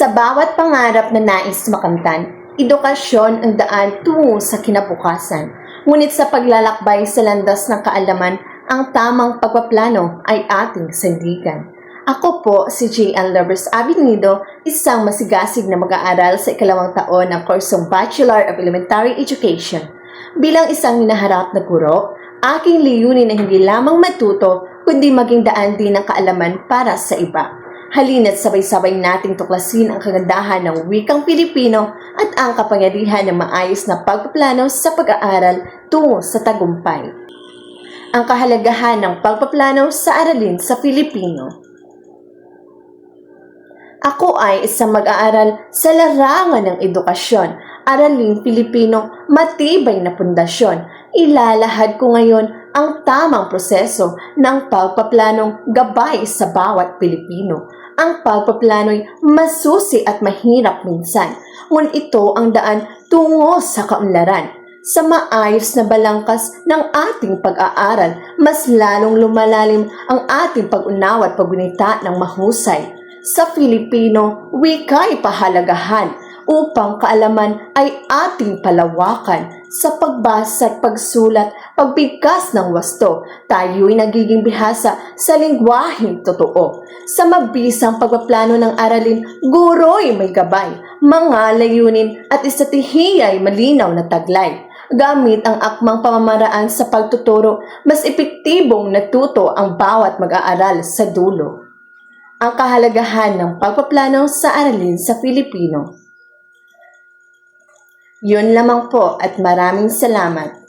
Sa bawat pangarap na nais makamtan, edukasyon ang daan tungo sa kinabukasan. Ngunit sa paglalakbay sa landas ng kaalaman, ang tamang pagpaplano ay ating sandigan. Ako po si J.L. Lovers Avenido, isang masigasig na mag-aaral sa ikalawang taon ng kursong Bachelor of Elementary Education. Bilang isang hinaharap na guro, aking layunin na hindi lamang matuto, kundi maging daan din ng kaalaman para sa iba. Halina't sabay-sabay nating tuklasin ang kagandahan ng wikang Pilipino at ang kapangyarihan ng maayos na pagpaplano sa pag-aaral tungo sa tagumpay. Ang kahalagahan ng pagpaplano sa aralin sa Filipino. Ako ay isang mag-aaral sa larangan ng edukasyon, araling Pilipino, matibay na pundasyon. Ilalahad ko ngayon ang tamang proseso ng pagpaplanong gabay sa bawat Pilipino. Ang pagpaplano'y masusi at mahirap minsan, ngunit ito ang daan tungo sa kaunlaran. Sa maayos na balangkas ng ating pag-aaral, mas lalong lumalalim ang ating pag-unawa at paggunita ng mahusay sa Filipino, wika'y pahalagahan upang kaalaman ay ating palawakan. Sa pagbasa at pagsulat, pagbigkas ng wasto, tayo'y nagiging bihasa sa lingwaheng totoo. Sa mabisang pagpaplano ng aralin, guro'y may gabay, mga layunin at estratehiya ay malinaw na taglay. Gamit ang akmang pamamaraan sa pagtuturo, mas epektibong natuto ang bawat mag-aaral sa dulo ang kahalagahan ng pagpaplano sa aralin sa Filipino. Yun lamang po at maraming salamat.